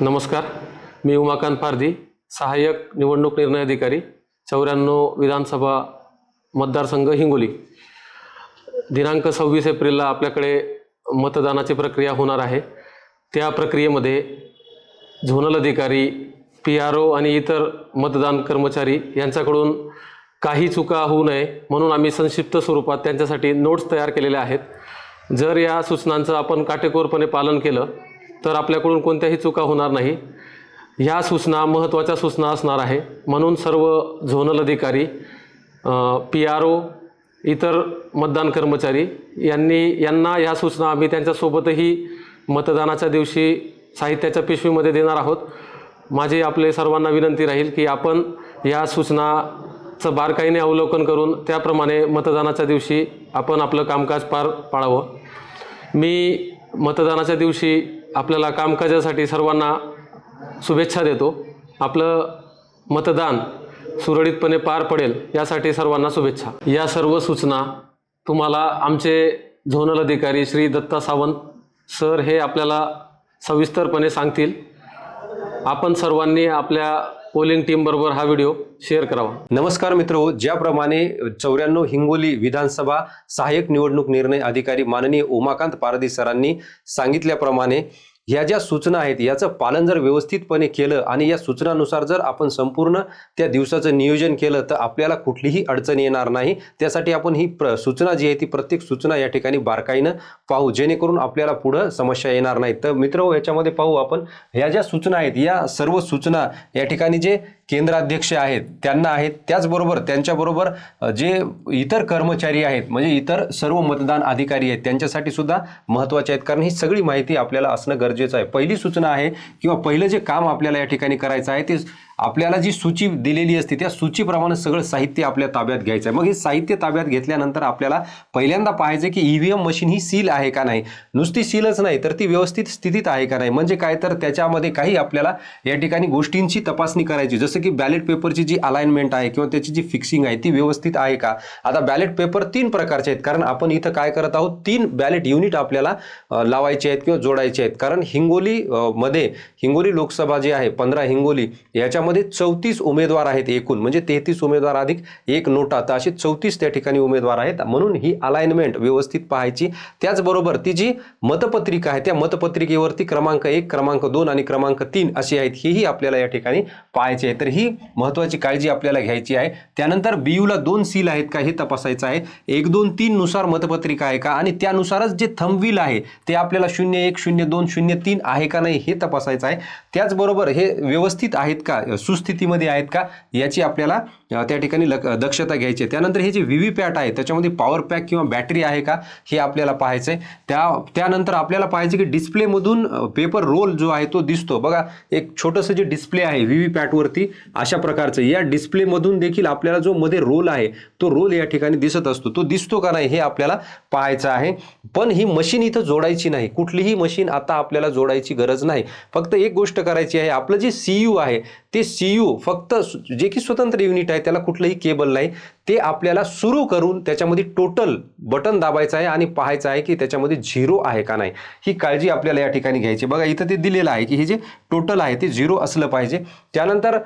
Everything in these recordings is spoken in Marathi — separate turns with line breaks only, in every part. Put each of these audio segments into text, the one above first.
नमस्कार. मी उमाकांत पारधी सहाय्यक निवडणूक निर्णय अधिकारी चौऱ्याण्णव विधानसभा मतदारसंघ हिंगोली. दिनांक सव्वीस एप्रिलला आपल्याकडे मतदानाची प्रक्रिया होणार आहे. त्या प्रक्रियेमध्ये झोनल अधिकारी पी आर ओ आणि इतर मतदान कर्मचारी यांच्याकडून काही चुका होऊ नये म्हणून आम्ही संक्षिप्त स्वरूपात त्यांच्यासाठी नोट्स तयार केलेल्या आहेत. जर या सूचनांचं आपण काटेकोरपणे पालन केलं तर आपल्याकडून कोणत्याही चुका होणार नाही. ह्या सूचना महत्त्वाच्या सूचना असणार आहे. म्हणून सर्व झोनल अधिकारी पी आर ओ इतर मतदान कर्मचारी यांनी यांना ह्या सूचना आम्ही त्यांच्यासोबतही मतदानाच्या दिवशी साहित्याच्या पिशवीमध्ये देणार आहोत. माझी आपले सर्वांना विनंती राहील की आपण या सूचनाचं बारकाईने अवलोकन करून त्याप्रमाणे मतदानाच्या दिवशी आपण आपलं कामकाज पार पाडावं. मी मतदानाच्या दिवशी आपल्याला कामकाजासाठी सर्वांना शुभेच्छा देतो. आपलं मतदान सुरळीतपणे पार पडेल यासाठी सर्वांना शुभेच्छा. या सर्व सूचना तुम्हाला आमचे झोनल अधिकारी श्री दत्ता सावंत सर हे आपल्याला सविस्तरपणे सांगतील. आपण सर्वांनी आपल्या पोलिंग टीमबरोबर हा व्हिडिओ शेअर करावा.
नमस्कार मित्र ज्याप्रमाणे चौऱ्याण्णव हिंगोली विधानसभा सहाय्यक निवडणूक निर्णय अधिकारी माननीय उमाकांत पारदी सरांनी सांगितल्याप्रमाणे ह्या ज्या सूचना आहेत याचं पालन जर व्यवस्थितपणे केलं आणि या सूचनानुसार जर आपण संपूर्ण त्या दिवसाचं नियोजन केलं तर आपल्याला कुठलीही अडचण येणार नाही. त्यासाठी आपण ही प्र सूचना जी आहे ती प्रत्येक सूचना या ठिकाणी बारकाईनं पाहू जेणेकरून आपल्याला पुढं समस्या येणार नाही. तर मित्र हो, याच्यामध्ये पाहू आपण ह्या ज्या सूचना आहेत या सर्व सूचना या ठिकाणी जे केंद्राध्यक्ष आहेत त्यांना आहेत त्याचबरोबर त्यांच्याबरोबर जे इतर कर्मचारी आहेत म्हणजे इतर सर्व मतदान अधिकारी आहेत त्यांच्यासाठी सुद्धा महत्त्वाचे आहेत. कारण ही सगळी माहिती आपल्याला असणं गरजेचं आहे. पहिली सूचना आहे किंवा पहिलं जे काम आपल्याला या ठिकाणी करायचं आहे ते आपल्याला जी सूची दिलेली असते त्या सूचीप्रमाणे सगळं साहित्य आपल्या ताब्यात घ्यायचं आहे. मग हे साहित्य ताब्यात घेतल्यानंतर आपल्याला पहिल्यांदा पाहायचं की ईव्हीएम मशीन ही सील आहे का नाही? नुसती सीलच नाही तर ती व्यवस्थित स्थितीत आहे का नाही? म्हणजे काय? तर त्याच्यामध्ये काही आपल्याला या ठिकाणी गोष्टींची तपासणी करायची जसं की बॅलेट पेपरची जी अलाइनमेंट आहे किंवा त्याची जी फिक्सिंग आहे ती व्यवस्थित आहे का? आता बॅलेट पेपर तीन प्रकारचे आहेत. कारण आपण इथं काय करत आहोत? तीन बॅलेट युनिट आपल्याला लावायचे आहेत किंवा जोडायचे आहेत. कारण हिंगोली मध्ये हिंगोली लोकसभा जी आहे पंधरा हिंगोली याच्यामध्ये चौतीस उमेदवार आहेत एकूण. म्हणजे तेहतीस उमेदवार अधिक एक नोटा. तर असे चौतीस त्या ठिकाणी उमेदवार आहेत. म्हणून ही अलाइनमेंट व्यवस्थित पाहायची. त्याचबरोबर ती जी मतपत्रिका आहे त्या मतपत्रिकेवरती क्रमांक एक क्रमांक दोन आणि क्रमांक तीन अशी आहेत हेही आपल्याला या ठिकाणी पाहायची आहे. तर ही महत्त्वाची काळजी आपल्याला घ्यायची आहे. त्यानंतर बी यूला दोन सील आहेत का हे तपासायचं आहे. एक दोन तीननुसार मतपत्रिका आहे का आणि त्यानुसारच जे थंबविल आहे ते आपल्याला शून्य एक शून्य दोन शून्य तीन आहे का नाही हे तपासायचं आहे. त्याचबरोबर हे व्यवस्थित आहेत का सुस्थितीमध्ये आहेत का याची आपल्याला त्या ठिकाणी लक दक्षता घ्यायची आहे. त्यानंतर हे जे व्ही व्ही पॅट आहे त्याच्यामध्ये पॉवर पॅक किंवा बॅटरी आहे का हे आपल्याला पाहायचं आहे त्या त्यानंतर आपल्याला पाहायचं की डिस्प्लेमधून पेपर रोल जो आहे तो दिसतो. बघा एक छोटंसं जे डिस्प्ले आहे व्ही व्ही पॅटवरती अशा प्रकारचं. या डिस्प्लेमधून देखील आपल्याला जो मध्ये रोल आहे तो रोल या ठिकाणी दिसत असतो. तो दिसतो का नाही हे आपल्याला पाहायचं आहे. पण ही मशीन इथं जोडायची नाही. कुठलीही मशीन आता आपल्याला जोडायची गरज नाही. फक्त एक गोष्ट करायची आहे. आपलं जे सी यू आहे ते सी यू फक्त जे की स्वतंत्र युनिट आहे त्याला कुठलंही केबल नाही. ते आपल्याला सुरू करून त्याच्यामध्ये टोटल बटन दाबायचं आहे आणि पाहायचं आहे की त्याच्यामध्ये झिरो आहे का नाही. ही काळजी आपल्याला या ठिकाणी घ्यायची बघा इथं ते दिलेलं आहे की हे जे टोटल आहे ते झिरो असलं पाहिजे. त्यानंतर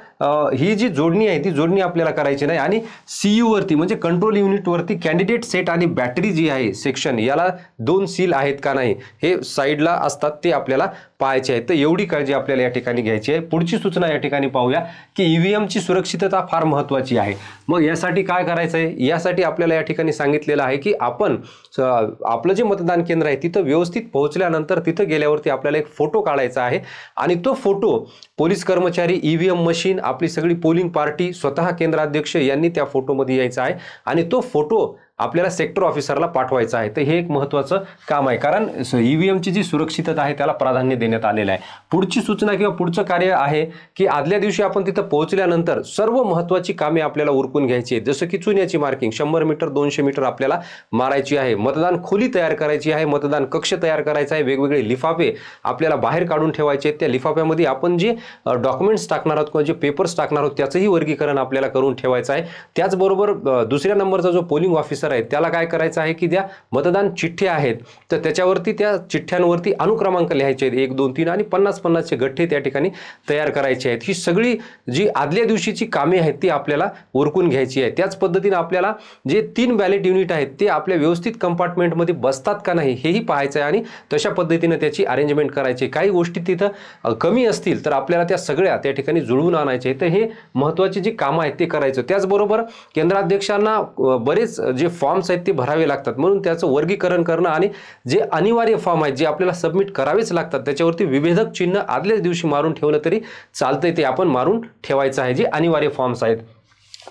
ही जी जोडणी आहे ती जोडणी आपल्याला करायची नाही. आणि सी वरती म्हणजे कंट्रोल युनिटवरती कॅन्डिडेट सेट आणि बॅटरी जी आहे सेक्शन याला दोन सील आहेत का नाही हे साईडला असतात ते आपल्याला पाहायचे आहेत. तर एवढी काळजी आपल्याला या ठिकाणी घ्यायची आहे. पुढची सूचना या ठिकाणी पाहूया की ईव्हीएमची सुरक्षितता फार महत्त्वाची आहे. मग यासाठी काय करायचं आहे यासाठी आपल्याला या ठिकाणी सांगितलेलं आहे की आपण स- आपलं जे मतदान केंद्र आहे तिथं व्यवस्थित पोहोचल्यानंतर तिथं गेल्यावरती आपल्याला एक फोटो काढायचा आहे. आणि तो फोटो पोलीस कर्मचारी ईव्हीएम मशीन आपली सगळी पोलिंग पार्टी स्वतः केंद्राध्यक्ष यांनी त्या फोटोमध्ये यायचा आहे. आणि तो फोटो आपल्याला सेक्टर ऑफिसरला पाठवायचं आहे. तर हे एक महत्त्वाचं काम आहे. कारण ई व्ही एमची जी सुरक्षितता आहे त्याला प्राधान्य देण्यात आलेलं आहे. पुढची सूचना किंवा पुढचं कार्य आहे की आदल्या दिवशी आपण तिथं पोहोचल्यानंतर सर्व महत्त्वाची कामे आपल्याला उरकून घ्यायची आहेत. जसं की चुन्याची मार्किंग शंभर मीटर दोनशे मीटर आपल्याला मारायची आहे. मतदान खोली तयार करायची आहे. मतदान कक्ष तयार करायचा आहे. वेगवेगळे लिफाफे आपल्याला बाहेर काढून ठेवायचे आहेत. त्या लिफाफ्यामध्ये आपण जे डॉक्युमेंट्स टाकणार आहोत किंवा जे पेपर्स टाकणार आहोत त्याचंही वर्गीकरण आपल्याला करून ठेवायचं आहे. त्याचबरोबर दुसऱ्या नंबरचा जो पोलिंग ऑफिसर आहेत त्याला काय करायचं आहे की ज्या मतदान चिठ्ठ्या आहेत. तर त्याच्यावरती त्या चिठ्ठ्यांवरती अनुक्रमांक लिहायचे आहेत. एक दोन तीन आणि पन्नास पन्नासचे गठ्ठे त्या ठिकाणी तयार करायचे आहेत. ही सगळी जी आदल्या दिवशीची कामे आहेत ती आपल्याला उरकून घ्यायची आहे. त्याच पद्धतीने आपल्याला जे तीन बॅलेट युनिट आहेत ते आपल्या व्यवस्थित कंपार्टमेंटमध्ये बसतात का नाही हेही पाहायचं आहे आणि तशा पद्धतीने त्याची अरेंजमेंट करायची काही गोष्टी तिथं कमी असतील तर आपल्याला त्या सगळ्या त्या ठिकाणी जुळवून आणायचे तर हे महत्त्वाचे जे कामं आहेत ते करायचं. त्याचबरोबर केंद्राध्यक्षांना बरेच जे फॉर्म्स आहेत ते भरावे लागतात. म्हणून त्याचं वर्गीकरण करणं आणि जे अनिवार्य फॉर्म आहेत जे आपल्याला सबमिट करावेच लागतात त्याच्यावरती विभेदक चिन्ह आदल्याच दिवशी मारून ठेवलं तरी चालतंय ते आपण मारून ठेवायचं आहे जे अनिवार्य फॉर्म्स आहेत.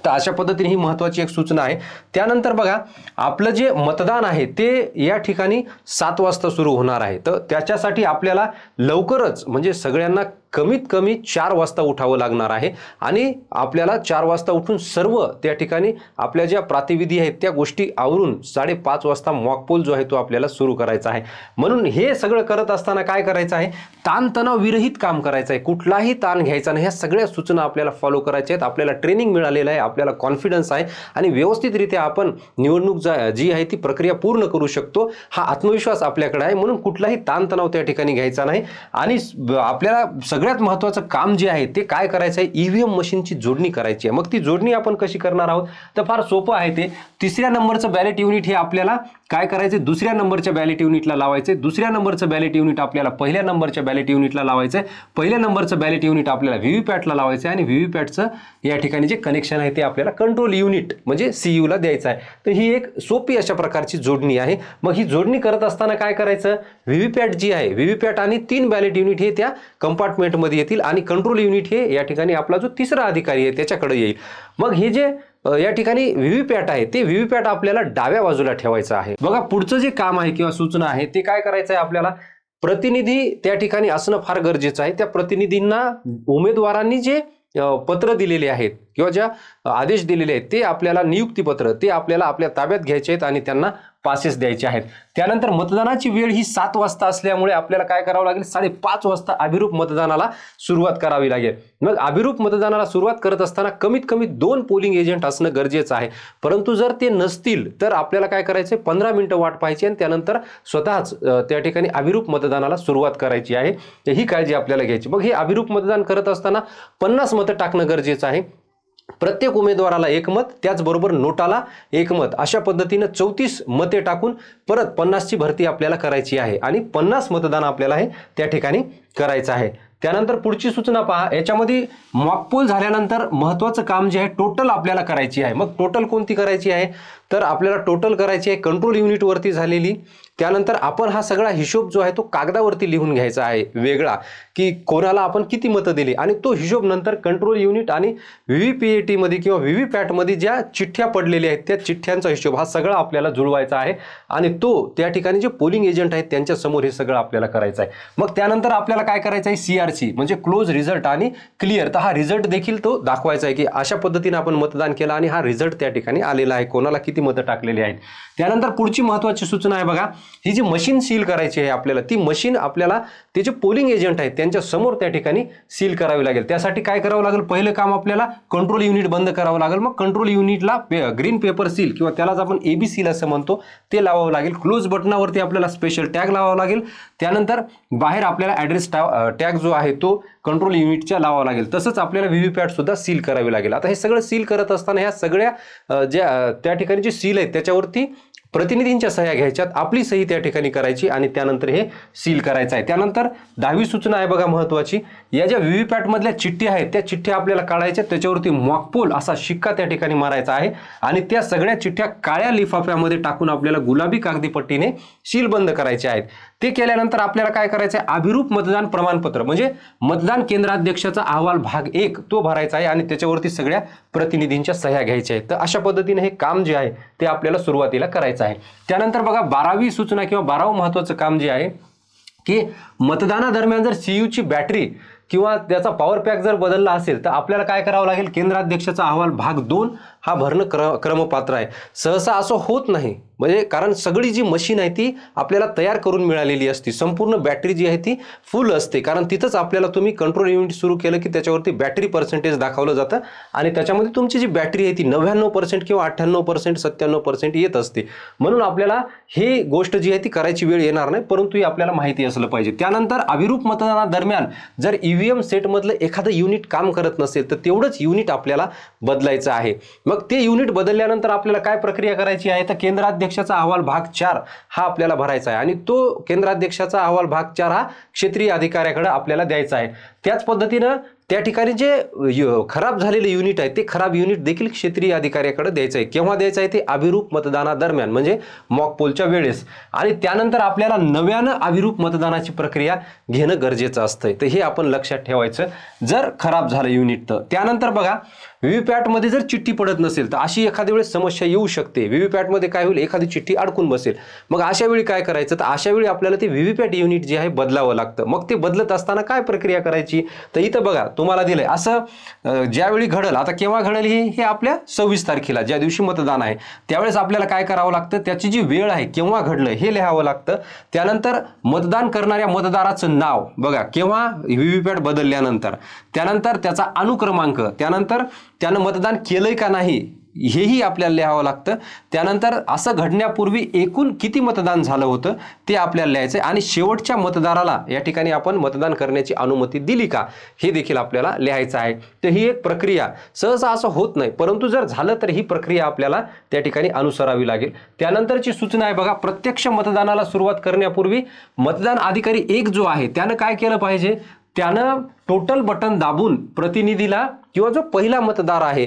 तर अशा पद्धतीने ही महत्त्वाची एक सूचना आहे. त्यानंतर बघा आपलं जे मतदान आहे ते या ठिकाणी सात वाजता सुरू होणार आहे. तर त्याच्यासाठी आपल्याला लवकरच म्हणजे सगळ्यांना कमीत कमी चार वाजता उठावं लागणार आहे. आणि आपल्याला चार वाजता उठून सर्व त्या ठिकाणी आपल्या ज्या प्रातिविधी आहेत त्या गोष्टी आवरून साडेपाच वाजता मॉकपोल जो आहे तो आपल्याला सुरू करायचा आहे. म्हणून हे सगळं करत असताना काय करायचं आहे? ताणतणाव विरहित काम करायचं आहे. कुठलाही ताण घ्यायचा नाही. ह्या सगळ्या सूचना आपल्याला फॉलो करायच्या आहेत. आपल्याला ट्रेनिंग मिळालेलं आहे. आपल्याला कॉन्फिडन्स आहे आणि व्यवस्थितरित्या आपण निवडणूक जा जी आहे ती प्रक्रिया पूर्ण करू शकतो हा आत्मविश्वास आपल्याकडे आहे. म्हणून कुठलाही ताणतणाव त्या ठिकाणी घ्यायचा नाही. आणि आपल्याला सगळ्यात महत्त्वाचं काम जे आहे ते काय करायचं आहे ईव्हीएम मशीनची जोडणी करायची आहे. मग ती जोडणी आपण कशी करणार आहोत? तर फार सोपं आहे ते. तिसऱ्या नंबरचं बॅलेट युनिट हे आपल्याला काय करायचे दुसऱ्या नंबरच्या बॅलेट युनिटला लावायचे दुसऱ्या नंबरचं बॅलेट युनिट आपल्याला पहिल्या नंबरच्या बॅलेट युनिटला लावायचं आहे पहिल्या नंबरचं बॅलेट युनिट आपल्याला व्हीव्हीपॅटला लावायचं आहे आणि व्हीव्हीपॅटचं या ठिकाणी जे कनेक्शन आहे ते आपल्याला कंट्रोल युनिट म्हणजे सी यूला द्यायचं आहे. तर ही एक सोपी अशा प्रकारची जोडणी आहे. मग ही जोडणी करत असताना काय करायचं? व्हीव्हीपॅट जी आहे व्हीव्हीपॅट आणि तीन बॅलेट युनिट हे त्या कंपार्टमेंटमध्ये येतील आणि कंट्रोल युनिट हे या ठिकाणी आपला जो तिसरा अधिकारी आहे त्याच्याकडे येईल. मग हे जे या ठिकाणी व्हीव्हीपॅट आहे ते व्हीव्हीपॅट आपल्याला डाव्या बाजूला ठेवायचं आहे. बघा पुढचं जे काम आहे किंवा सूचना आहे ते काय करायचं आहे आपल्याला? प्रतिनिधी त्या ठिकाणी असणं फार गरजेचं आहे. त्या प्रतिनिधींना उमेदवारांनी जे पत्र दिलेले आहेत किंवा ज्या आदेश दिलेले आहेत ते आपल्याला नियुक्तीपत्र ते आपल्याला आपल्या ताब्यात घ्यायचे आहेत आणि त्यांना पासेस द्यायचे आहेत. त्यानंतर मतदानाची वेळ ही सात वाजता असल्यामुळे आपल्याला काय करावं लागेल? साडेपाच वाजता अभिरूप मतदानाला सुरुवात करावी लागेल. मग अभिरूप मतदानाला सुरुवात करत असताना कमीत कमी दोन पोलिंग एजंट असणं गरजेचं आहे. परंतु जर ते नसतील तर आपल्याला काय करायचं आहे पंधरा मिनटं वाट पाहायची आणि त्यानंतर स्वतःच त्या ठिकाणी अभिरूप मतदानाला सुरुवात करायची आहे. ही काळजी आपल्याला घ्यायची. मग हे अभिरूप मतदान करत असताना पन्नास मतं टाकणं गरजेचं आहे. प्रत्येक उमेदवाराला एकमत त्याचबरोबर नोटाला एकमत. अशा पद्धतीनं चौतीस मते टाकून परत पन्नासची भरती आपल्याला करायची आहे आणि पन्नास मतदान आपल्याला हे त्या ठिकाणी करायचं आहे. त्यानंतर पुढची सूचना पहा. याच्यामध्ये मॉकपोल झाल्यानंतर महत्त्वाचं काम जे आहे टोटल आपल्याला करायची आहे. मग टोटल कोणती करायची आहे? तर आपल्याला टोटल करायची आहे कंट्रोल युनिटवरती झालेली. त्यानंतर आपण हा सगळा हिशोब जो आहे तो कागदावरती लिहून घ्यायचा आहे वेगळा. की कोणाला आपण किती मतं दिली? आणि तो हिशोब नंतर कंट्रोल युनिट आणि व्ही व्ही पी ए टीमध्ये किंवा व्ही व्ही पॅटमध्ये ज्या चिठ्ठ्या पडलेल्या आहेत त्या चिठ्ठ्यांचा हिशोब हा सगळा आपल्याला जुळवायचा आहे. आणि तो त्या ठिकाणी जे पोलिंग एजंट आहेत त्यांच्यासमोर हे सगळं आपल्याला करायचं आहे. मग त्यानंतर आपल्याला काय करायचं आहे? सी आर सी म्हणजे क्लोज रिझल्ट आणि क्लिअर तर हा रिझल्ट देखील तो दाखवायचा आहे की अशा पद्धतीने आपण मतदान केलं आणि हा रिझल्ट त्या ठिकाणी आलेला आहे. कोणाला किती मतं टाकलेली आहेत. त्यानंतर पुढची महत्त्वाची सूचना आहे बघा ही जी मशीन सील करायची आहे आपल्याला ती मशीन आपल्याला ते जे पोलिंग एजंट आहेत त्यांच्यासमोर त्या ठिकाणी सील करावी लागेल. त्यासाठी काय करावं लागेल? पहिलं काम आपल्याला कंट्रोल युनिट बंद करावं लागेल. मग कंट्रोल युनिटला पे ग्रीन पेपर सील किंवा त्यालाच आपण एबी सील असं म्हणतो ते लावावं लागेल. क्लोज बटनावरती आपल्याला स्पेशल टॅग लावावा लागेल. त्यानंतर बाहेर आपल्याला ॲड्रेस टॅग जो आहे तो कंट्रोल युनिटच्या लावावा लागेल. तसंच आपल्याला व्हीव्हीपॅट सुद्धा सील करावी लागेल. आता हे सगळं सील करत असताना ह्या सगळ्या ज्या त्या ठिकाणी जे सील आहेत त्याच्यावरती प्रतिनिधींच्या सह्या घ्यायच्यात. आपली सही त्या ठिकाणी करायची आणि त्यानंतर हे सील करायचं आहे. त्यानंतर दहावी सूचना आहे बघा महत्वाची. या ज्या व्ही व्ही मधल्या चिठ्ठ्या आहेत त्या चिठ्ठ्या आपल्याला काढायच्या. त्याच्यावरती मॉकपोल असा शिक्का त्या ठिकाणी मारायचा आहे. आणि त्या सगळ्या चिठ्ठ्या काळ्या लिफाफ्यामध्ये टाकून आपल्याला गुलाबी कागदी पट्टीने सील बंद करायचे आहेत. ते केल्यानंतर आपल्याला काय करायचं आहे अभिरूप मतदान प्रमाणपत्र. म्हणजे मतदान केंद्राध्यक्षाचा अहवाल भाग एक तो भरायचा आहे आणि त्याच्यावरती सगळ्या प्रतिनिधींच्या सह्या घ्यायच्या आहेत. तर अशा पद्धतीने हे काम जे आहे ते आपल्याला सुरुवातीला करायचं आहे. त्यानंतर बघा बारावी सूचना किंवा बारावं महत्वाचं काम जे आहे की मतदानादरम्यान जर सी यूची बॅटरी किंवा त्याचा पॉवर पॅक जर बदलला असेल तर आपल्याला काय करावं लागेल? केंद्राध्यक्षाचा अहवाल भाग दोन हा भरणं क्र क्रमपात्र आहे. सहसा असं होत नाही. म्हणजे कारण सगळी जी मशीन आहे ती आपल्याला तयार करून मिळालेली असते. संपूर्ण बॅटरी जी आहे ती फुल असते. कारण तिथंच आपल्याला तुम्ही कंट्रोल युनिट सुरू केलं की त्याच्यावरती बॅटरी पर्सेंटेज दाखवलं जातं. आणि त्याच्यामध्ये तुमची जी बॅटरी आहे ती नव्याण्णव पर्सेंट किंवा अठ्ठ्याण्णव पर्सेंट सत्त्याण्णव पर्सेंट येत असते. म्हणून आपल्याला ही गोष्ट जी आहे ती करायची वेळ येणार नाही. परंतु ही आपल्याला माहिती असलं पाहिजे. त्यानंतर अभिरूप मतदानादरम्यान जर ईव्हीएम सेटमधलं एखादं युनिट काम करत नसेल तर तेवढंच युनिट आपल्याला बदलायचं आहे. मग ते युनिट बदलल्यानंतर आपल्याला काय प्रक्रिया करायची आहे? तर केंद्राध्यक्षाचा अहवाल भाग चार हा आपल्याला भरायचा आहे. आणि तो केंद्राध्यक्षाचा अहवाल भाग चार हा क्षेत्रीय अधिकाऱ्याकडे आपल्याला द्यायचा आहे. त्याच पद्धतीनं त्या ठिकाणी जे यु- खराब झालेले युनिट आहे ते खराब युनिट देखील क्षेत्रीय अधिकाऱ्याकडे द्यायचं आहे. केव्हा द्यायचं आहे ते अभिरूप मतदानादरम्यान म्हणजे मॉक पोलच्या वेळेस. आणि त्यानंतर आपल्याला नव्यानं अभिरूप मतदानाची प्रक्रिया घेणं गरजेचं असतंय. तर हे आपण लक्षात ठेवायचं. जर खराब झालं युनिट तर. त्यानंतर बघा व्हीव्हीपॅटमध्ये जर चिठ्ठी पडत नसेल तर अशी एखाद्या वेळेस समस्या येऊ शकते. व्हीव्हीपॅटमध्ये काय होईल? एखादी चिठ्ठी अडकून बसेल. मग अशा वेळी काय करायचं? तर अशा वेळी आपल्याला ते व्हीव्हीपॅट युनिट जे आहे बदलावं लागतं. मग ते बदलत असताना काय प्रक्रिया करायची? तर इथं बघा तुम्हाला दिलंय. असं ज्यावेळी घडल आता केव्हा घडेल हे? हे आपल्या सव्वीस तारखेला ज्या दिवशी मतदान आहे. त्यावेळेस आपल्याला काय करावं लागतं? त्याची जी वेळ आहे केव्हा घडलं हे लिहावं लागतं. त्यानंतर मतदान करणाऱ्या मतदाराचं नाव बघा. केव्हा? व्हीव्हीपॅट बदलल्यानंतर. त्यानंतर त्याचा अनुक्रमांक. त्यानंतर त्यानं मतदान केलंय का नाही? हेही आपल्याला लिहावं लागतं. त्यानंतर असं घडण्यापूर्वी एकूण किती मतदान झालं होतं ते आपल्याला लिहायचं आहे आणि शेवटच्या मतदाराला या ठिकाणी आपण मतदान करण्याची अनुमती दिली का हे देखील आपल्याला लिहायचं आहे. तर ही एक प्रक्रिया. सहसा असं होत नाही परंतु जर झालं तर ही प्रक्रिया आपल्याला त्या ठिकाणी अनुसरावी लागेल. त्यानंतरची सूचना आहे बघा प्रत्यक्ष मतदानाला सुरुवात करण्यापूर्वी मतदान अधिकारी एक जो आहे त्यानं काय केलं पाहिजे? त्यानं टोटल बटन दाबून प्रतिनिधीला किंवा जो पहिला मतदार आहे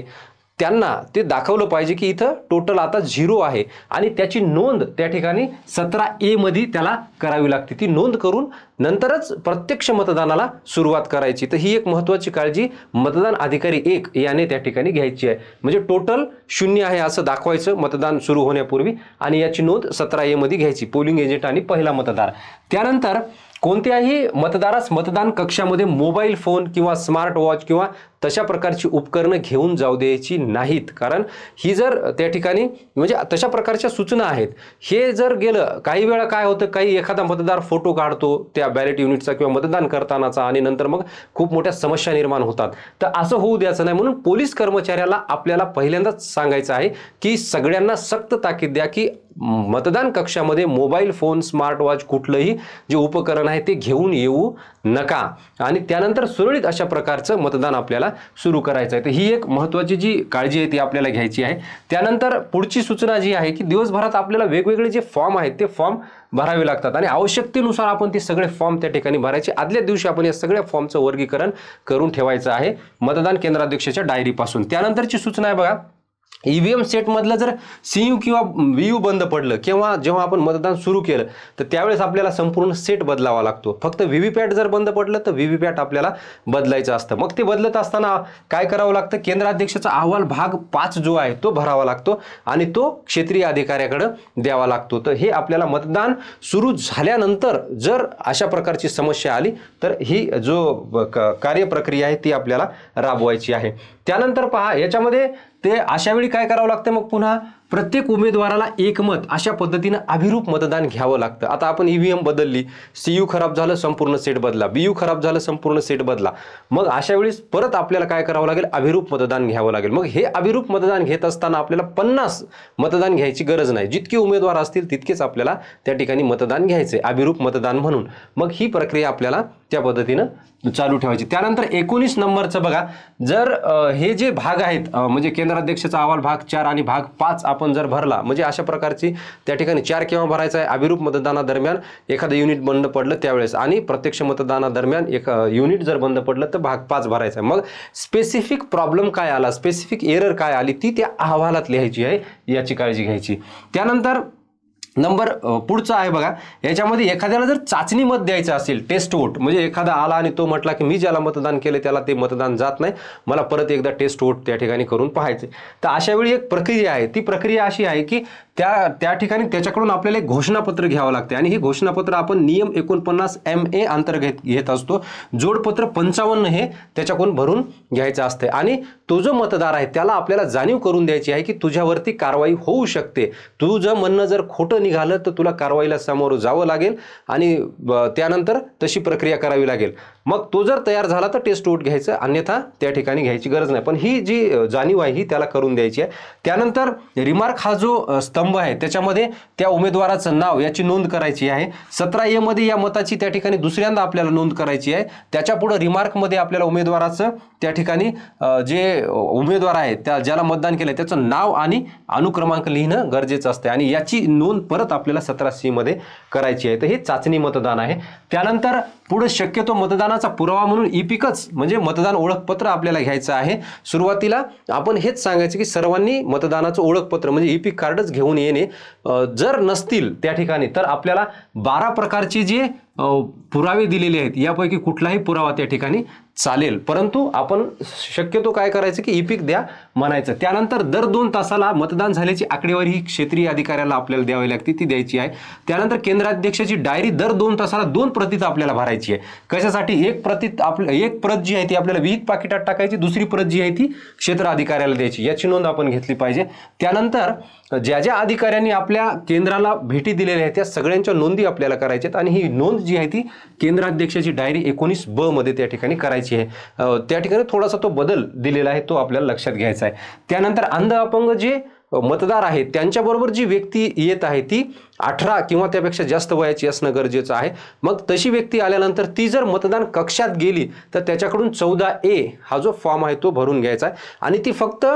त्यांना ते दाखवलं पाहिजे की इथं टोटल आता झिरो आहे. आणि त्याची नोंद त्या ठिकाणी सतरा ए मध्ये त्याला करावी लागते. ती नोंद करून नंतरच प्रत्यक्ष मतदानाला सुरुवात करायची. तर ही एक महत्त्वाची काळजी मतदान अधिकारी एक याने त्या ठिकाणी घ्यायची आहे. म्हणजे टोटल शून्य आहे असं दाखवायचं मतदान सुरू होण्यापूर्वी. आणि याची नोंद सतरा ए मध्ये घ्यायची. पोलिंग एजंट आणि पहिला मतदार. त्यानंतर कोणत्याही मतदारास मतदान कक्षामध्ये मोबाईल फोन किंवा स्मार्ट वॉच किंवा तशा प्रकारची उपकरणं घेऊन जाऊ द्यायची नाहीत. कारण ही जर त्या ठिकाणी म्हणजे तशा प्रकारच्या सूचना आहेत. हे जर गेलं काही वेळा काय होतं काही एखादा मतदार फोटो काढतो त्या बॅलेट युनिटचा किंवा मतदान करतानाचा आणि नंतर मग खूप मोठ्या समस्या निर्माण होतात. तर असं होऊ द्यायचं नाही म्हणून पोलीस कर्मचाऱ्याला आपल्याला पहिल्यांदाच सांगायचं आहे की सगळ्यांना सक्त ताकीद द्या की मतदान कक्षामध्ये मोबाईल फोन स्मार्ट वॉच कुठलंही जे उपकरण आहे ते घेऊन येऊ नका. आणि त्यानंतर सुरळीत अशा प्रकारचं मतदान आपल्याला सुरू करायचं आहे तर ही एक महत्त्वाची जी काळजी आहे ती आपल्याला घ्यायची आहे. त्यानंतर पुढची सूचना जी आहे की दिवसभरात आपल्याला वेगवेगळे जे फॉर्म आहेत ते फॉर्म भरावे लागतात. आणि आवश्यकतेनुसार आपण ते सगळे फॉर्म त्या ठिकाणी भरायचे. आदल्या दिवशी आपण या सगळ्या फॉर्मचं वर्गीकरण करून ठेवायचं आहे मतदान केंद्राध्यक्षाच्या डायरीपासून. त्यानंतरची सूचना आहे बघा. ईव्हीएम सेटमधलं जर सीयू किंवा व्हीयू बंद पडलं किंवा जेव्हा आपण मतदान सुरू केलं तर त्यावेळेस आपल्याला संपूर्ण सेट बदलावा लागतो. फक्त व्हीव्हीपॅट जर बंद पडलं तर व्हीव्हीपॅट आपल्याला बदलायचं असतं. मग ते बदलत असताना काय करावं लागतं? केंद्राध्यक्षाचा अहवाल भाग पाच जो आहे तो भरावा लागतो आणि तो क्षेत्रीय अधिकाऱ्याकडं द्यावा लागतो. तर हे आपल्याला मतदान सुरू झाल्यानंतर जर अशा प्रकारची समस्या आली तर ही जो ब- क- कार्यप्रक्रिया आहे ती आपल्याला राबवायची आहे. त्यानंतर पहा याच्यामध्ये ते अशावेळी काय करावं लागतं मग पुन्हा? प्रत्येक उमेदवाराला एकमत अशा पद्धतीनं अभिरूप मतदान घ्यावं लागतं. आता आपण ईव्हीएम बदलली सी यू खराब झालं संपूर्ण सेट बदला. बी यू खराब झालं संपूर्ण सेट बदला. मग अशा वेळेस परत आपल्याला काय करावं लागेल? अभिरूप मतदान घ्यावं लागेल. मग हे अभिरूप मतदान घेत असताना आपल्याला पन्नास मतदान घ्यायची गरज नाही. जितके उमेदवार असतील तितकेच आपल्याला त्या ठिकाणी मतदान घ्यायचे अभिरूप मतदान म्हणून. मग ही प्रक्रिया आपल्याला त्या पद्धतीनं चालू ठेवायची. त्यानंतर एकोणीस नंबरचं बघा. जर हे जे भाग आहेत म्हणजे केंद्राध्यक्षाचा अहवाल भाग चार आणि भाग पाच आपण आपण जर भरला म्हणजे अशा प्रकारची त्या ठिकाणी चार केव्हा भरायचा आहे? अभिरूप मतदानादरम्यान एखादं युनिट बंद पडलं त्यावेळेस आणि प्रत्यक्ष मतदानादरम्यान एक युनिट जर बंद पडलं तर भाग पाच भरायचा आहे. मग स्पेसिफिक प्रॉब्लेम काय आला? स्पेसिफिक एरर काय आली? ती त्या अहवालात लिहायची आहे याची काळजी घ्यायची. त्यानंतर नंबर पुढचा आहे बघा. याच्यामध्ये एखाद्याला जर चाचणी मत द्यायचं असेल टेस्ट वोट म्हणजे एखादा आला आणि तो म्हटला की मी ज्याला मतदान केलं त्याला ते मतदान जात नाही मला परत एकदा टेस्ट वोट त्या ठिकाणी करून पाहायचे तर अशा वेळी एक प्रक्रिया आहे. ती प्रक्रिया अशी आहे की त्या त्या ठिकाणी त्याच्याकडून आपल्याला एक घोषणापत्र घ्यावं लागते आणि हे घोषणापत्र आपण नियम एकोणपन्नास एम ए अंतर्गत घेत असतो. जोडपत्र पंचावन्न हे त्याच्याकडून भरून घ्यायचं असते आणि तो जो मतदार आहे त्याला आपल्याला जाणीव करून द्यायची आहे की तुझ्यावरती कारवाई होऊ शकते. तुझं म्हणणं जर खोटं निघालं तर तुला कारवाईला सामोरं जावं लागेल. आणि ब- त्यानंतर तशी प्रक्रिया करावी लागेल. मग तो जर तयार झाला तर टेस्ट वोट घ्यायचं. अन्यथा त्या ठिकाणी घ्यायची गरज नाही. पण ही जी जाणीव आहे ही त्याला करून द्यायची आहे. त्यानंतर रिमार्क हा जो स्तंभ आहे त्याच्यामध्ये त्या उमेदवाराचं नाव याची नोंद करायची आहे. सतरा एमध्ये या मताची त्या ठिकाणी दुसऱ्यांदा आपल्याला नोंद करायची आहे. त्याच्या पुढे रिमार्कमध्ये आपल्याला उमेदवाराचं त्या ठिकाणी जे उमेदवार आहेत त्या ज्याला मतदान केलं त्याचं नाव आणि अनुक्रमांक लिहिणं गरजेचं असते आणि याची नोंद परत आपल्याला सतरा सी मध्ये करायची आहे. तर हे चाचणी मतदान आहे. त्यानंतर पुढे शक्यतो मतदानाचा पुरावा म्हणून इपिकच म्हणजे मतदान ओळखपत्र आपल्याला घ्यायचं आहे. सुरुवातीला आपण हेच सांगायचं की सर्वांनी मतदानाचं ओळखपत्र म्हणजे इपिक कार्डच घेऊन येणे जर नसतील त्या ठिकाणी तर आपल्याला बारा प्रकारची जे पुरावे दिलेले आहेत. यापैकी कुठलाही पुरावा त्या ठिकाणी चालेल. परंतु आपण शक्यतो काय करायचं की इपिक द्या म्हणायचं. त्यानंतर दर दोन तासाला मतदान झाल्याची आकडेवारी ही क्षेत्रीय अधिकाऱ्याला आपल्याला द्यावी लागते ती द्यायची आहे. त्यानंतर केंद्राध्यक्षाची डायरी दर दोन तासाला दोन प्रतीत आपल्याला भरायची आहे. कशासाठी? एक प्रतीत आपलं एक प्रत जी आहे ती आपल्याला विहित पाकिटात टाकायची दुसरी प्रत जी आहे ती क्षेत्र अधिकाऱ्याला द्यायची. याची नोंद आपण घेतली पाहिजे. त्यानंतर ज्या ज्या अधिकाऱ्यांनी आपल्या केंद्राला भेटी दिलेल्या आहेत त्या सगळ्यांच्या नोंदी आपल्याला करायच्या आहेत आणि ही नोंद जी आहे ती केंद्राध्यक्षाची डायरी एकोणीस ब मध्ये त्या ठिकाणी करायची आहे. त्या ठिकाणी थोडासा तो बदल दिलेला आहे तो आपल्याला लक्षात घ्यायचा आहे. त्यानंतर अंध अपंग जे मतदार आहेत त्यांच्याबरोबर जी व्यक्ती येत आहे ती अठरा किंवा त्यापेक्षा जास्त वयाची असणं गरजेचं आहे. मग तशी व्यक्ती आल्यानंतर ती जर मतदान कक्षात गेली तर त्याच्याकडून चौदा ए हा जो फॉर्म आहे तो भरून घ्यायचा आहे. आणि ती फक्त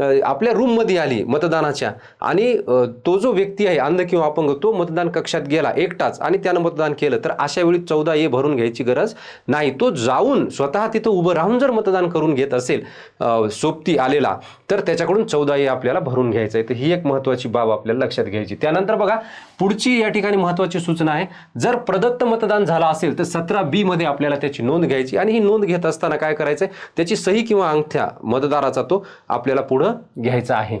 आपल्या रूममध्ये आली मतदानाच्या. आणि तो जो व्यक्ती आहे अंध किंवा अपंग तो मतदान कक्षात गेला एकटाच आणि त्यानं मतदान केलं तर अशा वेळी चौदा ए भरून घ्यायची गरज नाही. तो जाऊन स्वतः तिथं उभं राहून जर मतदान करून घेत असेल सोबती आलेला तर त्याच्याकडून चौदा ए आपल्याला भरून घ्यायचं आहे. तर ही एक महत्त्वाची बाब आपल्याला लक्षात घ्यायची. त्यानंतर बघा पुढची या ठिकाणी महत्त्वाची सूचना आहे. जर प्रदत्त मतदान झालं असेल तर सतरा बी मध्ये आपल्याला त्याची नोंद घ्यायची. आणि ही नोंद घेत असताना काय करायचं आहे त्याची सही किंवा अंगठ्या मतदाराचा तो आपल्याला पुढं घ्यायचं आहे.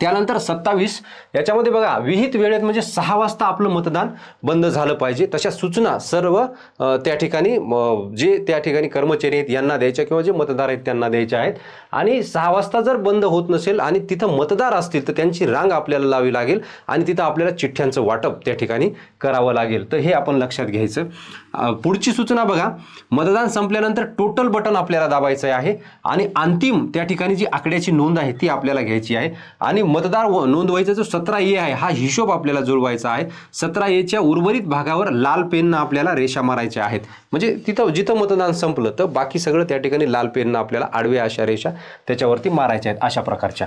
त्यानंतर सत्तावीस याच्यामध्ये बघा विहित वेळेत म्हणजे सहा वाजता आपलं मतदान बंद झालं पाहिजे. तशा सूचना सर्व त्या ठिकाणी जे त्या ठिकाणी कर्मचारी आहेत यांना द्यायच्या किंवा जे मतदार आहेत त्यांना द्यायच्या आहेत. आणि सहा वाजता जर बंद होत नसेल आणि तिथं मतदार असतील तर त्यांची रांग आपल्याला लावी लागेल आणि तिथं आपल्याला चिठ्ठ्यांचं वाटप त्या ठिकाणी करावं लागेल. तर हे आपण लक्षात घ्यायचं. पुढची सूचना बघा. मतदान संपल्यानंतर टोटल बटन आपल्याला दाबायचं आहे आणि अंतिम त्या ठिकाणी जी आकड्याची नोंद आहे ती आपल्याला घ्यायची आहे. आणि मतदार व- नोंदवायचा जो सतरा ए आहे हा हिशोब आपल्याला जुळवायचा आहे. सतरा एच्या उर्वरित भागावर लाल पेननं आपल्याला रेषा मारायच्या आहेत. म्हणजे तिथं जिथं मतदान संपलं तर बाकी सगळं त्या ठिकाणी लाल पेननं आपल्याला आडव्या अशा रेषा त्याच्यावरती मारायच्या आहेत अशा प्रकारच्या.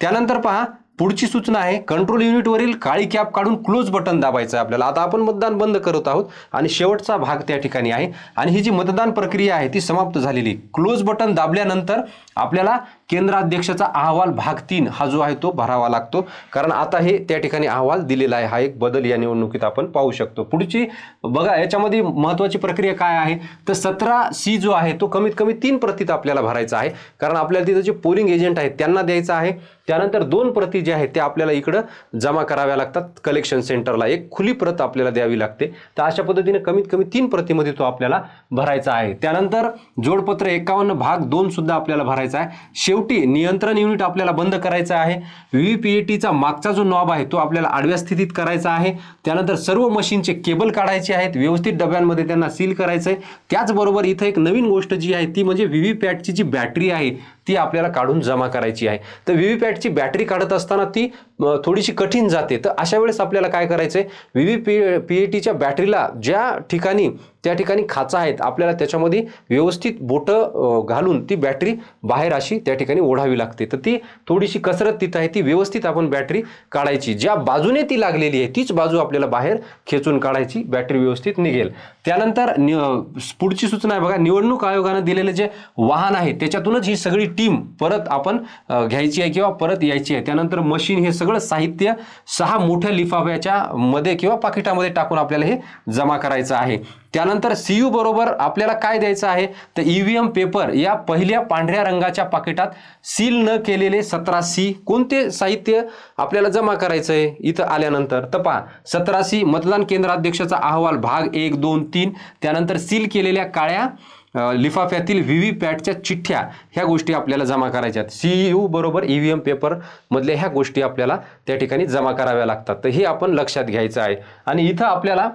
त्यानंतर पहा पुढची सूचना आहे कंट्रोल युनिटवरील काळी कॅप काढून क्लोज बटन दाबायचं आहे आपल्याला. आता आपण मतदान बंद करत आहोत आणि शेवटचा भाग त्या ठिकाणी आहे. आणि ही जी मतदान प्रक्रिया आहे ती समाप्त झालेली. क्लोज बटन दाबल्यानंतर आपल्याला केंद्राध्यक्षाचा अहवाल भाग तीन हा जो आहे तो भरावा लागतो. कारण आता हे त्या ठिकाणी अहवाल दिलेला आहे. हा एक बदल या निवडणुकीत आपण पाहू शकतो. पुढची बघा याच्यामध्ये महत्त्वाची प्रक्रिया काय आहे? तर सतरा सी जो आहे तो कमीत कमी तीन प्रतीत आपल्याला भरायचा आहे. कारण आपल्याला तिथं जे पोलिंग एजंट आहेत त्यांना द्यायचा आहे. त्यानंतर दोन प्रती जे आहेत ते आपल्याला इकडं जमा कराव्या लागतात. कलेक्शन सेंटरला एक खुली प्रत आपल्याला द्यावी लागते. तर अशा पद्धतीने कमीत कमी तीन प्रतीमध्ये तो आपल्याला भरायचा आहे. त्यानंतर जोडपत्र एकावन्न भाग दोन सुद्धा आपल्याला भरायचा आहे. शेवटी नियंत्रण युनिट आपल्याला बंद करायचं आहे. व्हीव्हीपीएटीचा मागचा जो नॉब आहे तो आपल्याला आडव्या स्थितीत करायचा आहे. त्यानंतर सर्व मशीनचे केबल काढायचे आहेत. व्यवस्थित डब्यांमध्ये त्यांना सील करायचं आहे त्याचबरोबर इथं एक नवीन गोष्ट जी आहे ती म्हणजे व्हीव्हीपॅटची जी बॅटरी आहे ती आपल्याला काढून जमा करायची आहे. तर व्हीव्हीपॅटची बॅटरी काढत असताना ती थोडीशी कठीण जाते. तर अशा वेळेस आपल्याला काय करायचं आहे व्ही पी पी ए टीच्या बॅटरीला ज्या ठिकाणी त्या ठिकाणी खाचा आहेत. आपल्याला त्याच्यामध्ये व्यवस्थित बोटं घालून ती बॅटरी बाहेर अशी त्या ठिकाणी ओढावी लागते. तर ती थोडीशी कसरत तिथं आहे. ती व्यवस्थित आपण बॅटरी काढायची. ज्या बाजूने ती लागलेली आहे तीच बाजू आपल्याला बाहेर खेचून काढायची. बॅटरी व्यवस्थित निघेल. त्यानंतर पुढची सूचना आहे बघा. निवडणूक आयोगानं दिलेले जे वाहन आहे त्याच्यातूनच ही सगळी टीम परत आपण घ्यायची आहे किंवा परत यायची आहे. त्यानंतर मशीन हे सगळं साहित्य सहा मोठ्या लिफाफ्याच्या मध्ये किंवा पाकिटामध्ये टाकून आपल्याला हे जमा करायचं आहे. त्यानंतर सी यू बरोबर आपल्याला काय द्यायचं आहे? तर ईव्हीएम पेपर या पहिल्या पांढऱ्या रंगाच्या पाकिटात सील न केलेले सतरा सी. कोणते साहित्य आपल्याला जमा करायचं आहे इथं आल्यानंतर. तर पहा सतरा सी मतदान केंद्राध्यक्षाचा अहवाल भाग एक दोन तीन. त्यानंतर सील केलेल्या काळ्या लिफाफ्यातील व्ही व्ही पॅटच्या चिठ्ठ्या ह्या गोष्टी आपल्याला जमा करायच्या आहेत. सी यू बरोबर ई व्ही एम पेपरमधल्या ह्या गोष्टी आपल्याला त्या ठिकाणी जमा कराव्या लागतात. तर हे आपण लक्षात घ्यायचं आहे. आणि इथं आपल्याला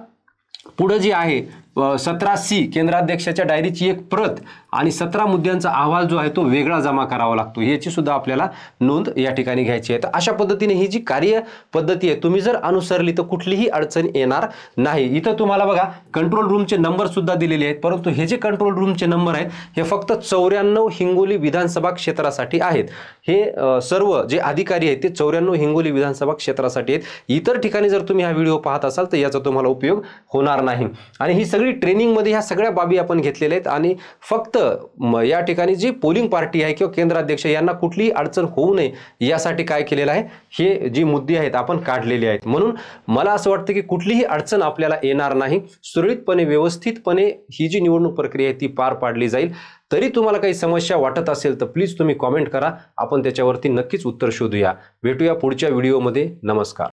पुढं जी आहे सतरा सी केंद्राध्यक्षाच्या डायरीची एक प्रत आणि सतरा मुद्द्यांचा अहवाल जो आहे तो वेगळा जमा करावा लागतो. याची सुद्धा आपल्याला नोंद या ठिकाणी घ्यायची आहे. तर अशा पद्धतीने ही जी कार्य पद्धती आहे तुम्ही जर अनुसरली तर कुठलीही अडचण येणार नाही. इथं तुम्हाला बघा कंट्रोल रूमचे नंबर सुद्धा दिलेले आहेत. परंतु हे जे कंट्रोल रूमचे नंबर आहेत हे फक्त चौऱ्याण्णव हिंगोली विधानसभा क्षेत्रासाठी आहेत. हे सर्व जे अधिकारी आहेत ते चौऱ्याण्णव हिंगोली विधानसभा क्षेत्रासाठी आहेत. इतर ठिकाणी जर तुम्ही हा व्हिडिओ पाहत असाल तर याचा तुम्हाला उपयोग होणार नाही. आणि ही सगळी ट्रेनिंगमध्ये ह्या सगळ्या बाबी आपण घेतलेल्या आहेत आणि फक्त या ठिकाणी जी पोलिंग पार्टी आहे किंवा केंद्राध्यक्ष यांना कुठलीही अडचण होऊ नये यासाठी काय केलेलं आहे हे जी मुद्दे आहेत आपण काढलेले आहेत. म्हणून मला असं वाटतं की कुठलीही अडचण आपल्याला येणार नाही. सुरळीतपणे व्यवस्थितपणे ही जी निवडणूक प्रक्रिया आहे ती पार पाडली जाईल. तरी तुम्हाला काही समस्या वाटत असेल तर प्लीज तुम्ही कॉमेंट करा. आपण त्याच्यावरती नक्कीच उत्तर शोधूया. भेटूया पुढच्या व्हिडिओमध्ये. नमस्कार.